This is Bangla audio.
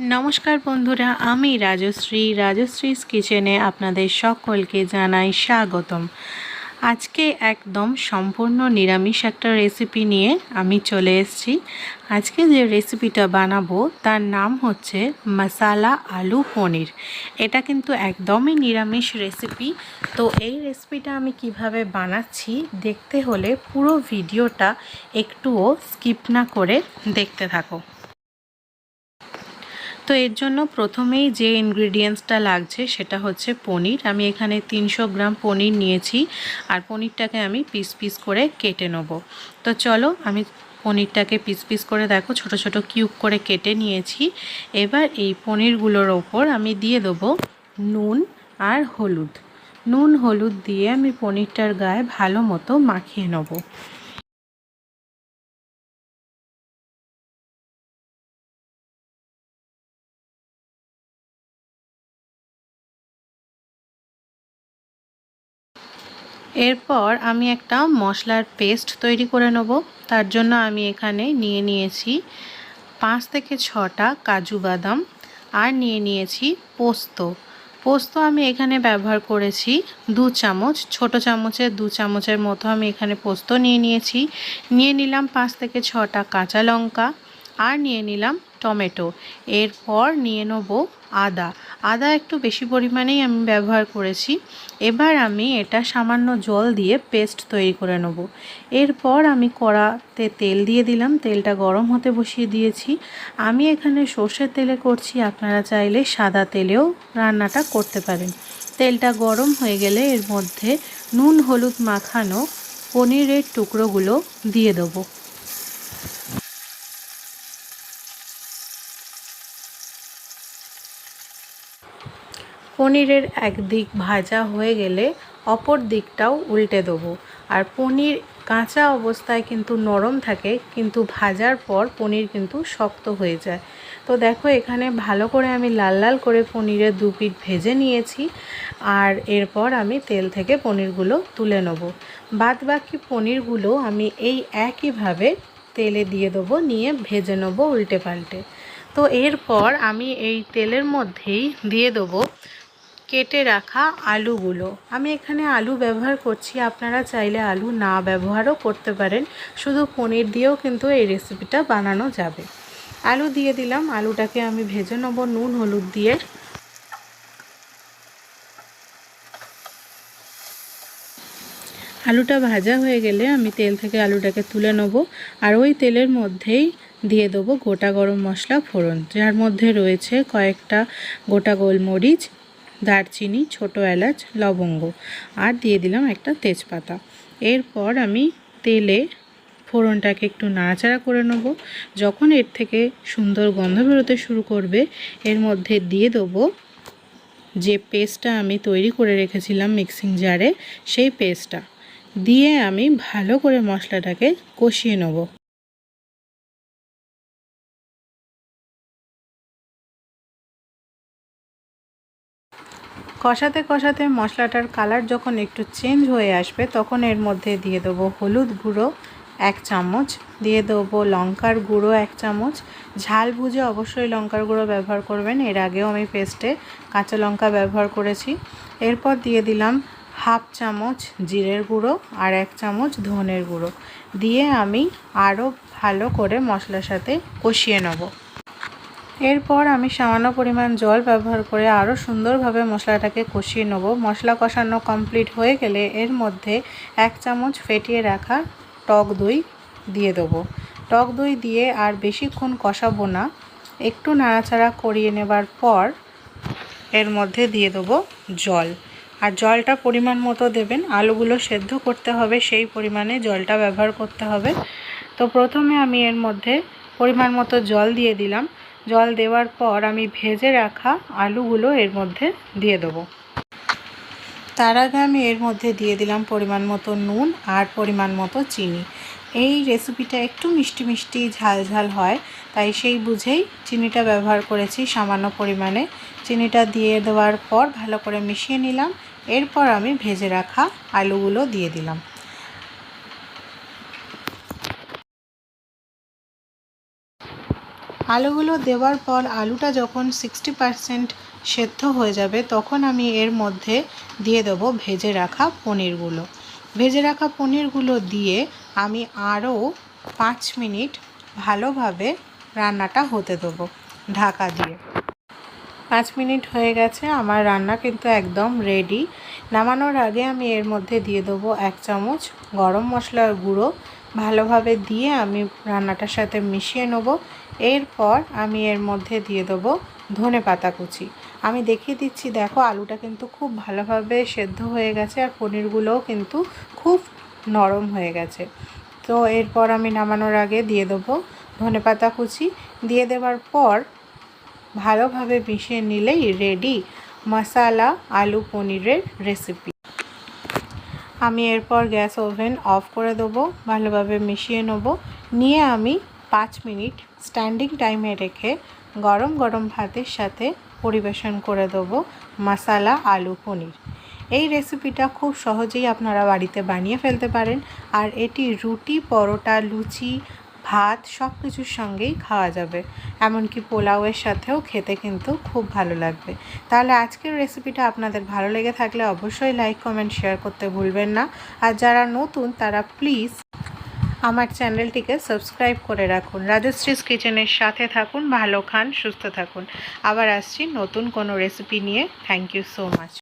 নমস্কার বন্ধুরা, আমি রাজশ্রী, রাজশ্রীস কিচেনে আপনাদের সকলকে জানাই স্বাগতম। আজকে একদম সম্পূর্ণ নিরামিষ একটা রেসিপি নিয়ে আমি চলে এসেছি। আজকে যে রেসিপিটা বানাবো, তার নাম হচ্ছে মশালা আলু পনির। এটা কিন্তু একদমই নিরামিষ রেসিপি। তো এই রেসিপিটা আমি কীভাবে বানাচ্ছি, দেখতে হলে পুরো ভিডিওটা একটুও স্কিপ না করে দেখতে থাকো। তো এর জন্য প্রথমেই যে ইনগ্রিডিয়েন্টসটা লাগছে সেটা হচ্ছে পনির। আমি এখানে তিনশো গ্রাম পনির নিয়েছি আর পনিরটাকে আমি পিস পিস করে কেটে নেব। তো চলো আমি পনিরটাকে পিস পিস করে দেখো, ছোট ছোট কিউব করে কেটে নিয়েছি। এবার এই পনিরগুলোর ওপর আমি দিয়ে দেবো নুন আর হলুদ। নুন, হলুদ দিয়ে আমি পনিরটার গায়ে ভালো মতো মাখিয়ে নেব। এরপর আমি একটা মশলার পেস্ট তৈরি করে নেব। তার জন্য আমি এখানে নিয়ে নিয়েছি পাঁচ থেকে ছটা কাজু বাদাম আর নিয়ে নিয়েছি পোস্ত। পোস্ত আমি এখানে ব্যবহার করেছি দু চামচ, ছোট চামচের দু চামচের মতো আমি এখানে পোস্ত নিয়ে নিয়েছি। নিয়ে নিলাম পাঁচ থেকে ছটা কাঁচা লঙ্কা আর নিয়ে নিলাম টমেটো। এরপর নিয়ে নেব আদা। আদা একটু বেশি পরিমাণেই আমি ব্যবহার করেছি। এবার আমি এটা সামান্য জল দিয়ে পেস্ট তৈরি করে নেব। এরপর আমি কড়াতে তেল দিয়ে দিলাম। তেলটা গরম হতে বসিয়ে দিয়েছি। আমি এখানে সর্ষের তেলে করছি, আপনারা চাইলে সাদা তেলেও রান্নাটা করতে পারেন। তেলটা গরম হয়ে গেলে এর মধ্যে নুন, হলুদ মাখানো পনিরের টুকরোগুলো দিয়ে দেবো। পনিরের একদিক ভাজা হয়ে গেলে অপর দিকটাও উল্টে দেবো। আর পনির কাঁচা অবস্থায় কিন্তু নরম থাকে, কিন্তু ভাজার পর পনির কিন্তু শক্ত হয়ে যায়। তো দেখো, এখানে ভালো করে আমি লাল লাল করে পনিরের দু পিঠ ভেজে নিয়েছি, আর এরপর আমি তেল থেকে পনিরগুলো তুলে নেব। বাদ বাকি পনিরগুলো আমি এই একইভাবে তেলে দিয়ে দেবো, নিয়ে ভেজে নেব উল্টে পাল্টে। তো এরপর আমি এই তেলের মধ্যেই দিয়ে দেবো কেটে রাখা আলুগুলো। আমি এখানে আলু ব্যবহার করছি, আপনারা চাইলে আলু না ব্যবহারও করতে পারেন। শুধু পনির দিয়েও কিন্তু এই রেসিপিটা বানানো যাবে। আলু দিয়ে দিলাম, আলুটাকে আমি ভেজে নেব নুন, হলুদ দিয়ে। আলুটা ভাজা হয়ে গেলে আমি তেল থেকে আলুটাকে তুলে নেব, আর ওই তেলের মধ্যেই দিয়ে দেবো গোটা গরম মশলা ফোড়ন, যার মধ্যে রয়েছে কয়েকটা গোটা গোলমরিচ দারচিনি, ছোটো এলাচ, লবঙ্গ আর দিয়ে দিলাম একটা তেজপাতা। এরপর আমি তেলে ফোড়নটাকে একটু নাড়াচাড়া করে নেব। যখন এর থেকে সুন্দর গন্ধ বেরোতে শুরু করবে, এর মধ্যে দিয়ে দেবো যে পেস্টটা আমি তৈরি করে রেখেছিলাম মিক্সিং জারে, সেই পেস্টটা। দিয়ে আমি ভালো করে মশলাটাকে কষিয়ে নেব। কষাতে কষাতে মশলাটার কালার যখন একটু চেঞ্জ হয়ে আসবে, তখন এর মধ্যে দিয়ে দেবো হলুদ গুঁড়ো এক চামচ, দিয়ে দেবো লঙ্কার গুঁড়ো এক চামচ। ঝাল বুঝে অবশ্যই লঙ্কার গুঁড়ো ব্যবহার করবেন। এর আগেও আমি পেস্টে কাঁচা লঙ্কা ব্যবহার করেছি। এরপর দিয়ে দিলাম হাফ চামচ জিরের গুঁড়ো আর এক চামচ ধনের গুঁড়ো। দিয়ে আমি আরও ভালো করে মশলার সাথে কষিয়ে নেব। এরপর আমি সামান্য পরিমাণ জল ব্যবহার করে আরও সুন্দরভাবে মশলাটাকে কষিয়ে নেব। মশলা কষানো কমপ্লিট হয়ে গেলে এর মধ্যে এক চামচ ফেটিয়ে রাখা টক দই দিয়ে দেবো। টক দই দিয়ে আর বেশিক্ষণ কষাবো না। একটু নাড়াচাড়া করিয়ে নেবার পর এর মধ্যে দিয়ে দেবো জল। আর জলটা পরিমাণ মতো দেবেন। আলুগুলো সেদ্ধ করতে হবে, সেই পরিমাণে জলটা ব্যবহার করতে হবে। তো প্রথমে আমি এর মধ্যে পরিমাণ মতো জল দিয়ে দিলাম। জল দেওয়ার পর আমি ভেজে রাখা আলুগুলো এর মধ্যে দিয়ে দেবো। তার আগে আমি এর মধ্যে দিয়ে দিলাম পরিমাণ মতো নুন আর পরিমাণ মতো চিনি। এই রেসিপিটা একটু মিষ্টি মিষ্টি ঝাল ঝাল হয়, তাই সেই বুঝেই চিনিটা ব্যবহার করেছি সামান্য পরিমাণে। চিনিটা দিয়ে দেওয়ার পর ভালো করে মিশিয়ে নিলাম, এরপর আমি ভেজে রাখা আলুগুলো দিয়ে দিলাম। আলুগুলো দেওয়ার পর আলুটা যখন সিক্সটি পারসেন্ট সেদ্ধ হয়ে যাবে, তখন আমি এর মধ্যে দিয়ে দেবো ভেজে রাখা পনিরগুলো ভেজে রাখা পনিরগুলো দিয়ে আমি আরও পাঁচ মিনিট ভালোভাবে রান্নাটা হতে দেবো ঢাকা দিয়ে। পাঁচ মিনিট হয়ে গেছে, আমার রান্না কিন্তু একদম রেডি নামানোর আগে আমি এর মধ্যে দিয়ে দেবো এক চামচ গরম মশলার গুঁড়ো। ভালোভাবে দিয়ে আমি রান্নাটার সাথে মিশিয়ে নেব। এরপর আমি এর মধ্যে দিয়ে দেবো ধনে পাতা কুচি। আমি দেখিয়ে দিচ্ছি, দেখো আলুটা কিন্তু খুব ভালোভাবে সেদ্ধ হয়ে গেছে আর পনিরগুলোও কিন্তু খুব নরম হয়ে গেছে। তো এরপর আমি নামানোর আগে দিয়ে দেবো ধনে পাতা কুচি। দিয়ে দেওয়ার পর ভালোভাবে মিশিয়ে নিলেই রেডি মশালা আলু পনিরের রেসিপি আমি এরপর গ্যাস ওভেন অফ করে দেবো, ভালোভাবে মিশিয়ে নেব। নিয়ে আমি পাঁচ মিনিট স্ট্যান্ডিং টাইমে রেখে গরম গরম ভাতের সাথে পরিবেশন করে দেবো মশালা, আলু, পনির। এই রেসিপিটা খুব সহজেই আপনারা বাড়িতে বানিয়ে ফেলতে পারেন। আর এটি রুটি, পরোটা, লুচি, ভাত সব কিছুর সঙ্গেই খাওয়া যাবে। এমনকি পোলাওয়ের সাথেও খেতে কিন্তু খুব ভালো লাগবে। তাহলে আজকের রেসিপিটা আপনাদের ভালো লেগে থাকলে অবশ্যই লাইক কমেন্ট শেয়ার করতে ভুলবেন না। আর যারা নতুন, তারা প্লিজ আমার চ্যানেলটিকে সাবস্ক্রাইব করে রাখুন। রাজশ্রীস কিচেনের সাথে থাকুন, ভালো খান, সুস্থ থাকুন। আবার আসছি নতুন কোনো রেসিপি নিয়ে। Thank you so much